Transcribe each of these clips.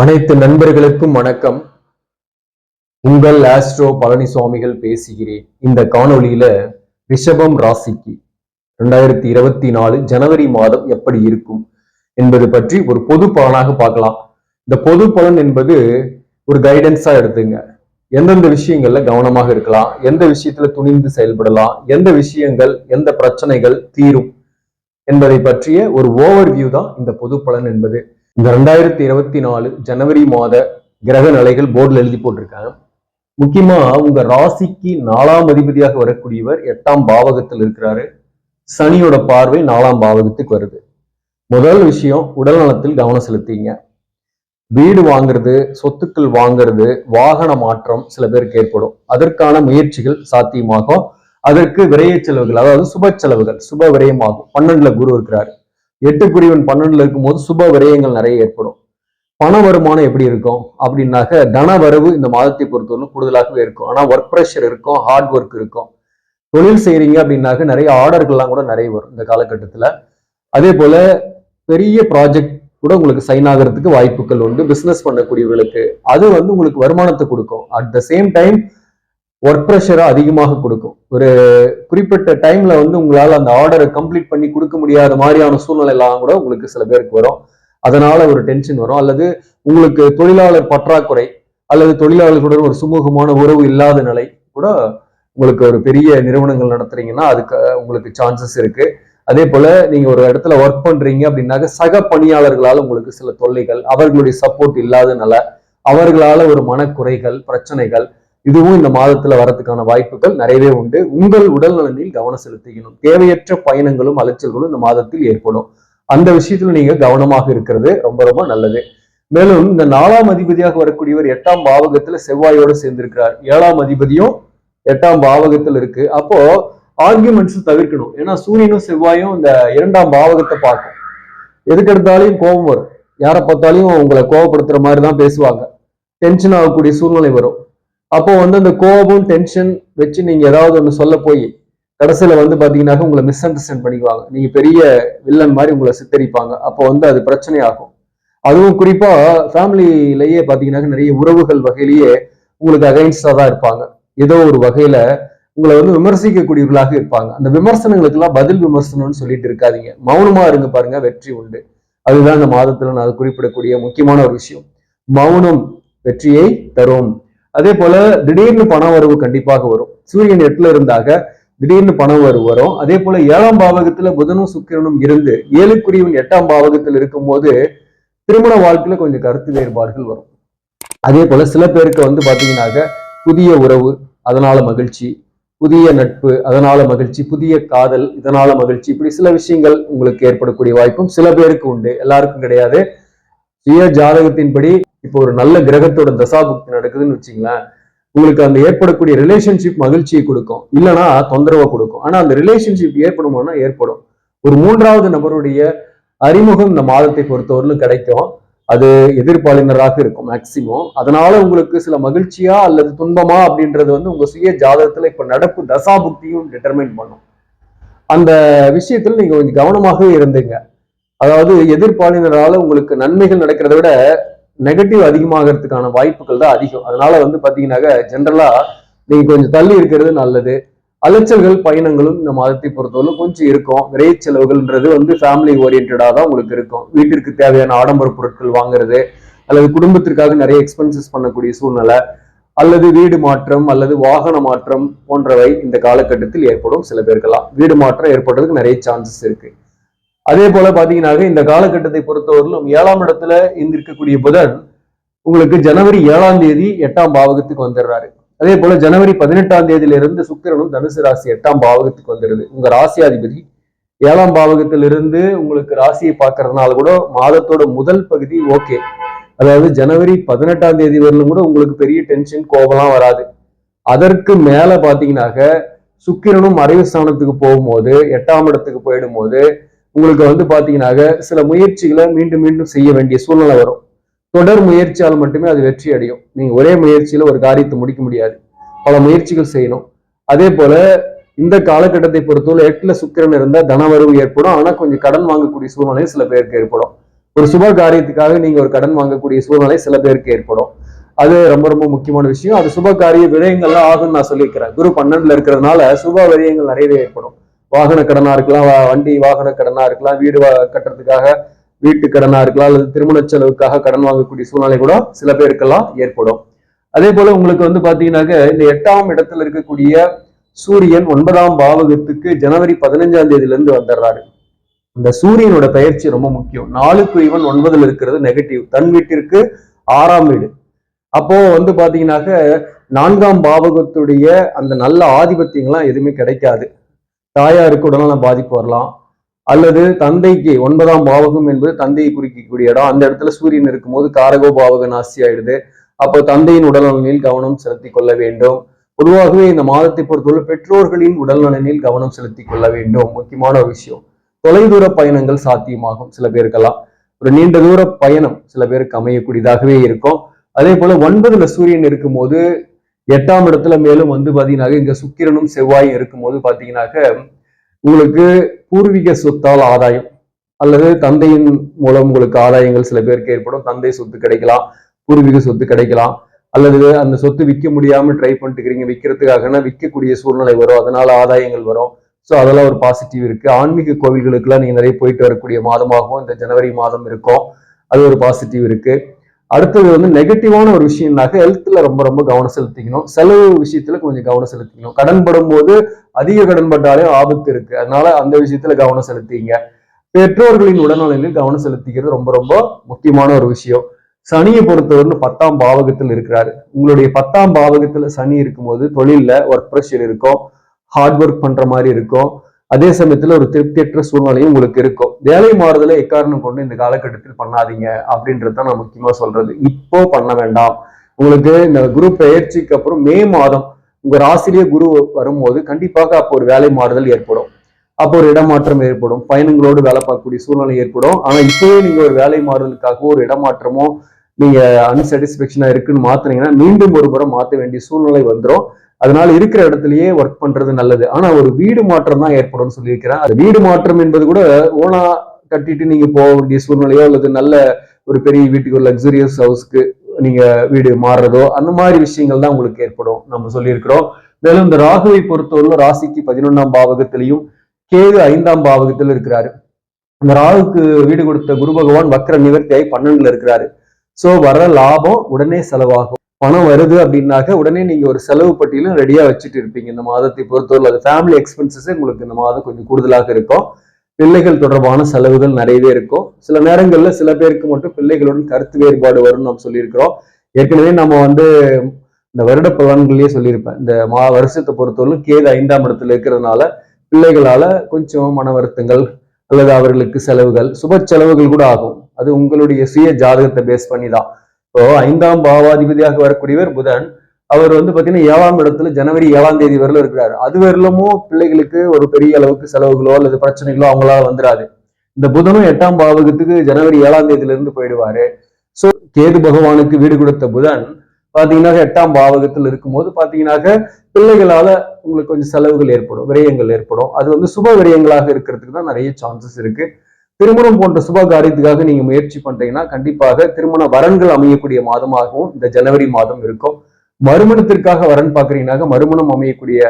அனைத்து நண்பர்களுக்கும் வணக்கம். உங்கள் ஆஸ்ட்ரோ பழனிசுவாமிகள் பேசுகிறேன். இந்த காணொளியில ரிஷபம் ராசிக்கு ரெண்டாயிரத்தி இருபத்தி நாலு ஜனவரி மாதம் எப்படி இருக்கும் என்பது பற்றி ஒரு பொது பலனாக பார்க்கலாம். இந்த பொது பலன் என்பது ஒரு கைடன்ஸா எடுத்துங்க. எந்தெந்த விஷயங்கள்ல கவனமாக இருக்கலாம். எந்த விஷயத்துல துணிந்து செயல்படலாம். எந்த விஷயங்கள் எந்த பிரச்சனைகள் தீரும் என்பதை பற்றிய ஒரு ஓவர் வியூ தான் இந்த பொது பலன் என்பது. இந்த ரெண்டாயிரத்தி இருபத்தி நாலு ஜனவரி மாத கிரக நிலைகள் போர்டில் எழுதி போட்டிருக்காங்க. முக்கியமா உங்க ராசிக்கு நாலாம் அதிபதியாக வரக்கூடியவர் எட்டாம் பாவகத்தில் இருக்கிறாரு. சனியோட பார்வை நாலாம் பாவகத்துக்கு வருது. முதல் விஷயம் உடல் நலத்தில் கவனம் செலுத்திங்க. வீடு வாங்குறது சொத்துக்கள் வாங்குறது வாகன மாற்றம் சில பேருக்கு ஏற்படும். அதற்கான முயற்சிகள் சாத்தியமாகும். அதற்கு விரைய செலவுகள் அதாவது சுப செலவுகள் சுப விரயமாகும். பன்னெண்டுல குரு இருக்கிறாரு. எட்டுக்குரியவன் பன்னெண்டுல இருக்கும்போது சுப விரயங்கள் நிறைய ஏற்படும். பண வருமானம் எப்படி இருக்கும்? அப்படின்னாக்க தன வரவு இந்த மாதத்தை பொறுத்தவரைக்கும் கூடுதலாகவே இருக்கும். ஆனா ஒர்க் ப்ரெஷர் இருக்கும் ஹார்ட் ஒர்க் இருக்கும். தொழில் செய்கிறீங்க அப்படின்னாக்க நிறைய ஆர்டர்கள்லாம் கூட நிறைய வரும் இந்த காலகட்டத்துல. அதே போல பெரிய ப்ராஜெக்ட் கூட உங்களுக்கு சைன் ஆகிறதுக்கு வாய்ப்புகள் உண்டு. பிஸ்னஸ் பண்ணக்கூடியவர்களுக்கு அது வந்து உங்களுக்கு வருமானத்தை கொடுக்கும். At the same time work ப்ரெஷரை அதிகமாக கொடுக்கும். ஒரு குறிப்பிட்ட டைம்ல வந்து உங்களால் அந்த ஆர்டரை கம்ப்ளீட் பண்ணி கொடுக்க முடியாத மாதிரியான சூழ்நிலை எல்லாம் கூட உங்களுக்கு சில பேருக்கு வரும். அதனால ஒரு டென்ஷன் வரும். அல்லது உங்களுக்கு தொழிலாளர் பற்றாக்குறை அல்லது தொழிலாளர்களுடன் ஒரு சுமூகமான உறவு இல்லாத நிலை கூட உங்களுக்கு ஒரு பெரிய நிறுவனங்கள் நடத்துறீங்கன்னா அதுக்கு உங்களுக்கு சான்சஸ் இருக்கு. அதே போல நீங்க ஒரு இடத்துல ஒர்க் பண்றீங்க அப்படின்னாக்க சக பணியாளர்களால் உங்களுக்கு சில தொல்லைகள் அவர்களுடைய சப்போர்ட் இல்லாதனால அவர்களால ஒரு மனக்குறைகள் பிரச்சனைகள் இதுவும் இந்த மாதத்துல வரத்துக்கான வாய்ப்புகள் நிறையவே உண்டு. உங்கள் உடல் நலனில் கவனம் செலுத்திக்கணும் தேவையற்ற பயணங்களும் அலைச்சல்களும் இந்த மாதத்தில் ஏற்படும். அந்த விஷயத்துல நீங்க கவனமாக இருக்கிறது ரொம்ப ரொம்ப நல்லது. மேலும் இந்த நாலாம் அதிபதியாக வரக்கூடியவர் எட்டாம் பாவகத்துல செவ்வாயோட சேர்ந்திருக்கிறார். ஏழாம் அதிபதியும் எட்டாம் பாவகத்தில் இருக்கு. அப்போ ஆர்குமெண்ட்ஸ் தவிர்க்கணும். ஏன்னா சூரியனும் செவ்வாயும் இந்த இரண்டாம் பாவகத்தை பார்க்கும். எதுக்கு எடுத்தாலையும் கோபம் வரும். யாரை பார்த்தாலையும் உங்களை கோபப்படுத்துற மாதிரி தான் பேசுவாங்க. டென்ஷன் ஆகக்கூடிய சூழ்நிலை வரும். அப்போ வந்து அந்த கோபம் டென்ஷன் வச்சு நீங்க ஏதாவது ஒன்று சொல்ல போய் கடைசியில வந்து பாத்தீங்கன்னாக்க உங்களை மிஸ் அண்டர்ஸ்டாண்ட் பண்ணிக்குவாங்க. நீங்க பெரிய வில்லன் மாதிரி உங்களை சித்தரிப்பாங்க. அப்போ வந்து அது பிரச்சனை ஆகும் அதுவும் குறிப்பா ஃபேமிலியிலேயே பாத்தீங்கன்னாக்க நிறைய உறவுகள் வகையிலேயே உங்களுக்கு அகைன்ஸ்டா தான் இருப்பாங்க. ஏதோ ஒரு வகையில உங்களை வந்து விமர்சிக்கக்கூடியவர்களாக இருப்பாங்க. அந்த விமர்சனங்களுக்கெல்லாம் பதில் விமர்சனம்னு சொல்லிட்டு இருக்காதீங்க. மௌனமா இருங்க பாருங்க வெற்றி உண்டு. அதுதான் இந்த மாதத்துல நான் குறிப்பிடக்கூடிய முக்கியமான ஒரு விஷயம். மௌனம் வெற்றியை தரும். அதே போல திடீர்னு பண வரவு கண்டிப்பாக வரும். சூரியன் எட்டுல இருந்தாக திடீர்னு பண வரவு வரும். அதே போல ஏழாம் பாவகத்துல புதனும் சுக்கிரனும் இருந்து ஏழுக்குரியவன் எட்டாம் பாவகத்தில் இருக்கும்போது திருமண வாழ்க்கையில கொஞ்சம் கருத்து வேறுபாடுகள் வரும். அதே போல சில பேருக்கு வந்து பாத்தீங்கன்னாக்க புதிய உறவு அதனால மகிழ்ச்சி புதிய நட்பு அதனால மகிழ்ச்சி புதிய காதல் இதனால மகிழ்ச்சி இப்படி சில விஷயங்கள் உங்களுக்கு ஏற்படக்கூடிய வாய்ப்பும் சில பேருக்கு உண்டு. எல்லாருக்கும் கிடையாது. சுய ஜாதகத்தின்படி இப்போ ஒரு நல்ல கிரகத்தோட தசாபுக்தி நடக்குதுன்னு வச்சுங்களேன் உங்களுக்கு அந்த ஏற்படக்கூடிய ரிலேஷன்ஷிப் மகிழ்ச்சியை கொடுக்கும். இல்லைன்னா தொந்தரவை கொடுக்கும். ஆனா அந்த ரிலேஷன்ஷிப் ஏற்படுமானா ஏற்படும். ஒரு மூன்றாவது நபருடைய அறிமுகம் இந்த மாதத்தை பொறுத்தவரையிலும் கிடைக்கும். அது எதிர்பாலினராக இருக்கும் மேக்சிமம் அதனால உங்களுக்கு சில மகிழ்ச்சியா அல்லது துன்பமா அப்படின்றது வந்து உங்க சுய ஜாதகத்துல இப்ப நடப்பு தசாபுக்தியும் டிட்டர்மைன் பண்ணும். அந்த விஷயத்துல நீங்க கொஞ்சம் கவனமாகவே இருந்தீங்க. அதாவது எதிர்பாலினரால உங்களுக்கு நன்மைகள் நடக்கிறத விட நெகட்டிவ் அதிகமாகிறதுக்கான வாய்ப்புகள் தான் அதிகம். அதனால வந்து பாத்தீங்கன்னாக்க ஜென்ரலா நீங்க கொஞ்சம் தள்ளி இருக்கிறது நல்லது. அலைச்சல்கள் பயணங்களும் இந்த மாதத்தை பொறுத்தவரை கொஞ்சம் இருக்கும். விரை செலவுகள்ன்றது வந்து ஃபேமிலி ஓரியன்டாக தான் உங்களுக்கு இருக்கும். வீட்டிற்கு தேவையான ஆடம்பர பொருட்கள் வாங்குறது அல்லது குடும்பத்திற்காக நிறைய எக்ஸ்பென்சஸ் பண்ணக்கூடிய சூழ்நிலை அல்லது வீடு மாற்றம் அல்லது வாகன மாற்றம் போன்றவை இந்த காலகட்டத்தில் ஏற்படும் சில பேருக்கெல்லாம். வீடு மாற்றம் ஏற்படுறதுக்கு நிறைய சான்சஸ் இருக்கு. அதே போல பாத்தீங்கன்னாக்க இந்த காலகட்டத்தை பொறுத்தவரையிலும் ஏழாம் இடத்துல இருந்திருக்கக்கூடிய புதன் உங்களுக்கு ஜனவரி ஏழாம் தேதி எட்டாம் பாவகத்துக்கு வந்துடுறாரு. அதே போல ஜனவரி பதினெட்டாம் தேதியிலிருந்து சுக்கிரனும் தனுசு ராசி எட்டாம் பாவகத்துக்கு வந்துடுது. உங்க ராசியாதிபதி ஏழாம் பாவகத்திலிருந்து உங்களுக்கு ராசியை பார்க்கறதுனால கூட மாதத்தோட முதல் பகுதி ஓகே. அதாவது ஜனவரி பதினெட்டாம் தேதி வரலும் கூட உங்களுக்கு பெரிய டென்ஷன் கோபம்லாம் வராது. அதற்கு மேல பாத்தீங்கன்னாக்க சுக்கிரனும் மறைவு ஸ்தானத்துக்கு போகும்போது எட்டாம் இடத்துக்கு போயிடும் போது உங்களுக்கு வந்து பாத்தீங்கன்னாக்க சில முயற்சிகளை மீண்டும் மீண்டும் செய்ய வேண்டிய சூழ்நிலை வரும். தொடர் முயற்சியால் மட்டுமே அது வெற்றி அடையும். நீங்க ஒரே முயற்சியில ஒரு காரியத்தை முடிக்க முடியாது. பல முயற்சிகள் செய்யணும். அதே போல இந்த காலகட்டத்தை பொறுத்தவரை எட்டுல சுக்கிரன் இருந்தா தனவரவு ஏற்படும். ஆனா கொஞ்சம் கடன் வாங்கக்கூடிய சூழ்நிலை சில பேருக்கு ஏற்படும். ஒரு சுப காரியத்துக்காக நீங்க ஒரு கடன் வாங்கக்கூடிய சூழ்நிலை சில பேருக்கு ஏற்படும். அது ரொம்ப ரொம்ப முக்கியமான விஷயம். அது சுப காரிய விரயங்கள்லாம் ஆகும்னு நான் சொல்லியிருக்கிறேன் குரு பன்னெண்டுல இருக்கிறதுனால சுப விரயங்கள் நிறையவே ஏற்படும். வாகன கடனா இருக்கலாம் வண்டி வாகன கடனா இருக்கலாம் வீடு கட்டுறதுக்காக வீட்டு கடனா இருக்கலாம் அல்லது திருமண செலவுக்காக கடன் வாங்கக்கூடிய சூழ்நிலை கூட சில பேருக்கெல்லாம் ஏற்படும். அதே போல உங்களுக்கு வந்து பாத்தீங்கன்னாக்க இந்த எட்டாம் இடத்துல இருக்கக்கூடிய சூரியன் ஒன்பதாம் பாவகத்துக்கு ஜனவரி பதினஞ்சாம் தேதியில இருந்து வந்துடுறாரு. இந்த சூரியனோட பயிற்சி ரொம்ப முக்கியம். நாலுக்கு இவன் ஒன்பதுல இருக்கிறது நெகட்டிவ் தன் வீட்டிற்கு ஆறாம் வீடு. அப்போ வந்து பாத்தீங்கன்னாக்க நான்காம் பாவகத்துடைய அந்த நல்ல ஆதிபத்தியங்கள்லாம் எதுவுமே கிடைக்காது. தாயாருக்கு உடல்நல பாதிப்பு வரலாம். அல்லது தந்தைக்கு ஒன்பதாம் பாவகம் என்பது தந்தையை குறிக்கக்கூடிய இடம். அந்த இடத்துல சூரியன் இருக்கும்போது காரகோ பாவக நாசி ஆயிடுது. அப்போ தந்தையின் உடல்நலனில் கவனம் செலுத்தி கொள்ள வேண்டும். பொதுவாகவே இந்த மாதத்தை பொறுத்தவரை பெற்றோர்களின் உடல்நலனில் கவனம் செலுத்தி கொள்ள வேண்டும். முக்கியமான ஒரு விஷயம். தொலைதூர பயணங்கள் சாத்தியமாகும் சில பேருக்கெல்லாம். ஒரு நீண்ட தூர பயணம் சில பேருக்கு அமையக்கூடியதாகவே இருக்கும். அதே போல ஒன்பதுல சூரியன் இருக்கும்போது எட்டாம் இடத்துல மேலும் வந்து பாத்தீங்கன்னாக்க இங்க சுக்கிரனும் செவ்வாயும் இருக்கும்போது பாத்தீங்கன்னாக்க உங்களுக்கு பூர்வீக சொத்தால் ஆதாயம். அல்லது தந்தையின் மூலம் உங்களுக்கு ஆதாயங்கள் சில பேருக்கு ஏற்படும். தந்தை சொத்து கிடைக்கலாம் பூர்வீக சொத்து கிடைக்கலாம். அல்லது அந்த சொத்து விற்க முடியாம ட்ரை பண்ணிட்டு இருக்கிறீங்க விற்கிறதுக்காகனா விற்கக்கூடிய சூழ்நிலை வரும். அதனால ஆதாயங்கள் வரும். ஸோ அதெல்லாம் ஒரு பாசிட்டிவ் இருக்கு. ஆன்மீக கோவில்களுக்கெல்லாம் நீங்க நிறைய போயிட்டு வரக்கூடிய மாதமாகவும் இந்த ஜனவரி மாதம் இருக்கும். அது ஒரு பாசிட்டிவ் இருக்கு. அடுத்தது வந்து நெகட்டிவான ஒரு விஷயம்னாக்க ஹெல்த்ல ரொம்ப ரொம்ப கவனம் செலுத்திக்கணும். செலவு விஷயத்துல கொஞ்சம் கவனம் செலுத்திக்கணும். கடன் படும்போது அதிக கடன் பட்டாலே ஆபத்து இருக்கு. அதனால அந்த விஷயத்துல கவனம் செலுத்திங்க. பெற்றோர்களின் உடல்நலனில் கவனம் செலுத்திக்கிறது ரொம்ப ரொம்ப முக்கியமான ஒரு விஷயம். சனியை பொறுத்தவரை பத்தாம் பாவகத்தில் இருக்கிறாரு. உங்களுடைய பத்தாம் பாவகத்துல சனி இருக்கும்போது தொழில்ல ஒர்க் ப்ரெஷர் இருக்கும். ஹார்ட் ஒர்க் பண்ற மாதிரி இருக்கும். அதே சமயத்துல ஒரு திருப்தியற்ற சூழ்நிலையும் உங்களுக்கு இருக்கும். வேலை மாறுதலை எக்காரணம் கொண்டு இந்த காலகட்டத்தில் பண்ணாதீங்க அப்படின்றது தான் நான் முக்கியமா சொல்றது. இப்போ பண்ண வேண்டாம். உங்களுக்கு இந்த குரு பயிற்சிக்கு அப்புறம் மே மாதம் உங்க ராசிலேயே குரு வரும்போது கண்டிப்பாக அப்போ ஒரு வேலை மாறுதல் ஏற்படும். அப்போ ஒரு இடமாற்றம் ஏற்படும். பயணங்களோடு வேலை பார்க்கக்கூடிய சூழ்நிலை ஏற்படும். ஆனா இப்பவே நீங்க ஒரு வேலை மாறுதலுக்காக ஒரு இடமாற்றமோ நீங்க அன்சாட்டிஸ்பேக்ஷனா இருக்குன்னு மாத்துனீங்கன்னா மீண்டும் ஒரு முறை மாத்த வேண்டிய சூழ்நிலை வந்துடும் அதனால இருக்கிற இடத்துலயே ஒர்க் பண்றது நல்லது. ஆனா ஒரு வீடு மாற்றம் தான் ஏற்படும் சொல்லியிருக்கிறேன் அது வீடு மாற்றம் என்பது கூட ஓனா கட்டிட்டு நீங்க போக வேண்டிய சூழ்நிலையோ அல்லது நல்ல ஒரு பெரிய வீட்டுக்கு ஒரு லக்ஸுரியஸ் ஹவுஸ்க்கு நீங்க வீடு மாறுறதோ அந்த மாதிரி விஷயங்கள் தான் உங்களுக்கு ஏற்படும். நம்ம சொல்லியிருக்கிறோம். மேலும் இந்த ராகுவை பொறுத்தவரை ராசிக்கு பதினொன்னாம் பாவகத்திலையும் கேது ஐந்தாம் பாவகத்தில் இருக்கிறாரு. இந்த ராகுக்கு வீடு கொடுத்த குரு பகவான் வக்கர நிவர்த்தியாய் பன்னெண்டுல இருக்கிறாரு. சோ வர லாபம் உடனே செலவாகும். பணம் வருது அப்படின்னாக்க உடனே நீங்க ஒரு செலவு பட்டியலும் ரெடியா வச்சுட்டு இருப்பீங்க. இந்த மாதத்தை பொறுத்தவரை அது ஃபேமிலி எக்ஸ்பென்சஸ் உங்களுக்கு இந்த மாதம் கொஞ்சம் கூடுதலாக இருக்கும். பிள்ளைகள் தொடர்பான செலவுகள் நிறையவே இருக்கும். சில நேரங்கள்ல சில பேருக்கு மட்டும் பிள்ளைகளுடன் கருத்து வேறுபாடு வரும்னு நம்ம சொல்லியிருக்கிறோம். ஏற்கனவே நம்ம வந்து இந்த வருட பலன்கள்லயே சொல்லியிருப்பேன். இந்த மா வருஷத்தை பொறுத்தவரைக்கும் கேது ஐந்தாம் இடத்துல இருக்கிறதுனால பிள்ளைகளால கொஞ்சம் மன வருத்தங்கள் அல்லது அவர்களுக்கு செலவுகள் சுப செலவுகள் கூட ஆகும். அது உங்களுடைய சுய ஜாதகத்தை பேஸ் பண்ணி தான் இப்போ ஐந்தாம் பாவாதிபதியாக வரக்கூடியவர் புதன். அவர் வந்து பாத்தீங்கன்னா ஏழாம் இடத்துல ஜனவரி ஏழாம் தேதி வரல இருக்கிறாரு. அது வரலமும் பிள்ளைகளுக்கு ஒரு பெரிய அளவுக்கு செலவுகளோ அல்லது பிரச்சனைகளோ அவங்களால வந்துடாது இந்த புதனும் எட்டாம் பாவகத்துக்கு ஜனவரி ஏழாம் தேதியில இருந்து போயிடுவாரு. சோ கேது பகவானுக்கு வீடு கொடுத்த புதன் பாத்தீங்கன்னா எட்டாம் பாவகத்தில் இருக்கும்போது பாத்தீங்கன்னாக்க பிள்ளைகளால உங்களுக்கு கொஞ்சம் செலவுகள் ஏற்படும் விரயங்கள் ஏற்படும். அது வந்து சுப விரயங்களாக இருக்கிறதுக்கு தான் நிறைய சான்சஸ் இருக்கு. திருமணம் போன்ற சுப காரியத்துக்காக நீங்க முயற்சி பண்றீங்கன்னா கண்டிப்பாக திருமண வரன்கள் அமையக்கூடிய மாதமாகவும் இந்த ஜனவரி மாதம் இருக்கும். மறுமணத்திற்காக வரன் பாக்குறீங்கன்னாக்க மறுமணம் அமையக்கூடிய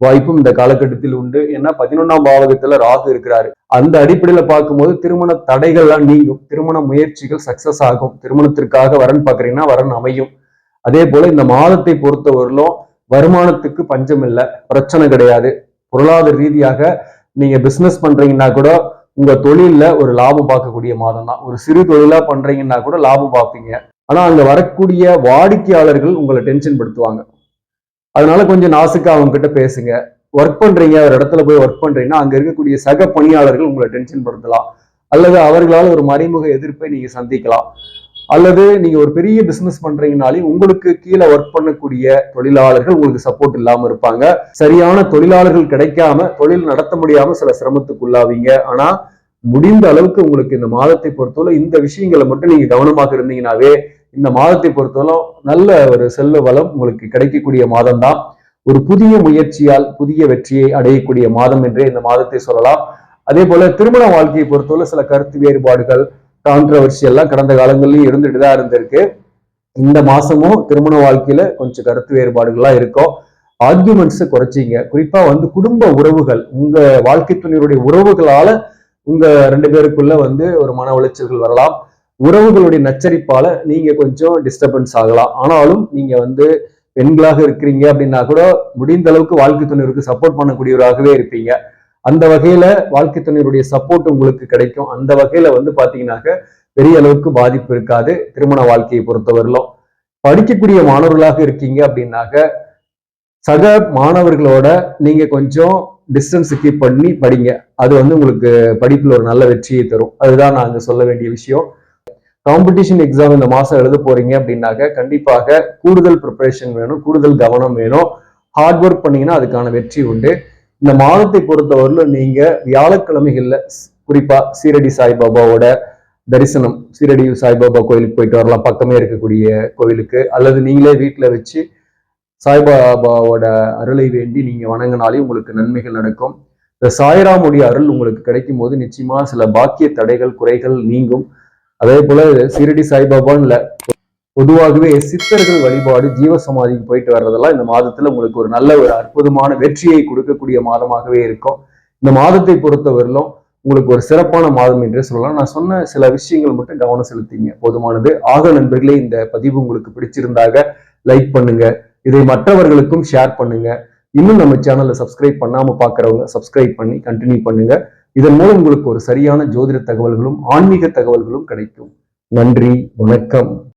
வாய்ப்பும் இந்த காலகட்டத்தில் உண்டு. ஏன்னா பதினொன்னாம் பாவகத்துல ராகு இருக்கிறாரு. அந்த அடிப்படையில பார்க்கும்போது திருமண தடைகள்லாம் நீங்கும். திருமண முயற்சிகள் சக்சஸ் ஆகும். திருமணத்திற்காக வரன் பாக்குறீங்கன்னா வரன் அமையும். அதே போல இந்த மாதத்தை பொறுத்தவரையிலும் வருமானத்துக்கு பஞ்சம் இல்லை பிரச்சனை கிடையாது. பொருளாதார ரீதியாக நீங்க பிசினஸ் பண்றீங்கன்னா கூட உங்க தொழில்ல ஒரு லாபம் பார்க்கக்கூடிய மாதம் தான். ஒரு சிறு தொழிலா பண்றீங்கன்னா கூட லாபம் பார்ப்பீங்க. ஆனா அங்க வரக்கூடிய வாடிக்கையாளர்கள் உங்களை டென்ஷன் படுத்துவாங்க. அதனால கொஞ்சம் நாசுக்கா அவங்க கிட்ட பேசுங்க. ஒர்க் பண்றீங்க ஒரு இடத்துல போய் ஒர்க் பண்றீங்கன்னா அங்க இருக்கக்கூடிய சக பணியாளர்கள் உங்களை டென்ஷன் படுத்தலாம். அல்லது அவர்களால் ஒரு மறைமுக எதிர்ப்பை நீங்க சந்திக்கலாம். அல்லது நீங்க ஒரு பெரிய பிசினஸ் பண்றீங்கனாலே உங்களுக்கு கீழே ஒர்க் பண்ணக்கூடிய தொழிலாளர்கள் உங்களுக்கு சப்போர்ட் இல்லாம இருப்பாங்க. சரியான தொழிலாளர்கள் கிடைக்காம தொழில் நடத்த முடியாம சில சிரமத்துக்குள்ளாவீங்க ஆனா முடிந்த அளவுக்கு உங்களுக்கு இந்த மாதத்தை பொறுத்தவரை இந்த விஷயங்களை மட்டும் நீங்க கவனமாக இருந்தீங்கனாவே இந்த மாதத்தை பொறுத்தவரை நல்ல ஒரு செல்வ வளம் உங்களுக்கு கிடைக்கக்கூடிய மாதம் தான் ஒரு புதிய முயற்சியால் புதிய வெற்றியை அடையக்கூடிய மாதம் என்றே இந்த மாதத்தை சொல்லலாம். அதே போல திருமண வாழ்க்கையை பொறுத்தவரை சில கருத்து வேறுபாடுகள் கான்ட்ரவர்சி எல்லாம் கடந்த காலங்கள்லயும் இருந்துட்டு தான் இருந்திருக்கு. இந்த மாசமும் திருமண வாழ்க்கையில கொஞ்சம் கருத்து வேறுபாடுகள்லாம் இருக்கும். ஆர்குமெண்ட்ஸை குறைச்சிங்க. குறிப்பா வந்து குடும்ப உறவுகள் உங்க வாழ்க்கை துணையுடைய உறவுகளால உங்க ரெண்டு பேருக்குள்ள வந்து ஒரு மன உளைச்சல்கள் வரலாம். உறவுகளுடைய நச்சரிப்பால நீங்க கொஞ்சம் டிஸ்டர்பன்ஸ் ஆகலாம். ஆனாலும் நீங்க வந்து பெண்களாக இருக்கிறீங்க அப்படின்னா கூட முடிந்த அளவுக்கு வாழ்க்கை துணையருக்கு சப்போர்ட் பண்ணக்கூடியவராகவே இருப்பீங்க. அந்த வகையில வாழ்க்கை துணையுடைய சப்போர்ட் உங்களுக்கு கிடைக்கும். அந்த வகையில வந்து பாத்தீங்கன்னாக்க பெரிய அளவுக்கு பாதிப்பு இருக்காது. திருமண வாழ்க்கையை பொறுத்தவரையிலும். படிக்கக்கூடிய மாணவர்களாக இருக்கீங்க அப்படின்னாக்க சக மாணவர்களோட நீங்க கொஞ்சம் டிஸ்டன்ஸ் கீப் பண்ணி படிங்க. அது வந்து உங்களுக்கு படிப்புல ஒரு நல்ல வெற்றியை தரும். அதுதான் நான் அங்கே சொல்ல வேண்டிய விஷயம். காம்படிஷன் எக்ஸாம் இந்த மாசம் எழுத போறீங்க அப்படின்னாக்க கண்டிப்பாக கூடுதல் ப்ரிப்பரேஷன் வேணும் கூடுதல் கவனம் வேணும். ஹார்ட் ஒர்க் பண்ணீங்கன்னா அதுக்கான வெற்றி உண்டு. இந்த மாதத்தை பொறுத்தவரையிலும் நீங்க வியாழக்கிழமைகள்ல குறிப்பா சீரடி சாய்பாபாவோட தரிசனம் சீரடி சாய்பாபா கோயிலுக்கு போயிட்டு வரலாம். பக்கமே இருக்கக்கூடிய கோயிலுக்கு. அல்லது நீங்களே வீட்டுல வச்சு சாய்பாபாவோட அருளை வேண்டி நீங்க வணங்கினாலே உங்களுக்கு நன்மைகள் நடக்கும். இந்த சாய்ராமுடைய அருள் உங்களுக்கு கிடைக்கும் போது நிச்சயமா சில பாக்கிய தடைகள் குறைகள் நீங்கும். அதே போல சீரடி சாய்பாபான்னு இல்ல பொதுவாகவே சித்தர்கள் வழிபாடு ஜீவ சமாதிக்கு போயிட்டு வர்றதெல்லாம் இந்த மாதத்துல உங்களுக்கு ஒரு நல்ல ஒரு அற்புதமான வெற்றியை கொடுக்கக்கூடிய மாதமாகவே இருக்கும். இந்த மாதத்தை பொறுத்தவரையிலும் உங்களுக்கு ஒரு சிறப்பான மாதம் என்றே சொல்லலாம். நான் சொன்ன சில விஷயங்கள் மட்டும் கவனம் செலுத்திங்க. போதுமானது. ஆக நண்பர்களே இந்த பதிவு உங்களுக்கு பிடிச்சிருந்தாக லைக் பண்ணுங்க. இதை மற்றவர்களுக்கும் ஷேர் பண்ணுங்க. இன்னும் நம்ம சேனலை சப்ஸ்கிரைப் பண்ணாம பாக்குறவங்க சப்ஸ்கிரைப் பண்ணி கண்டினியூ பண்ணுங்க. இதன் மூலம் உங்களுக்கு ஒரு சரியான ஜோதிட தகவல்களும் ஆன்மீக தகவல்களும் கிடைக்கும். நன்றி வணக்கம்.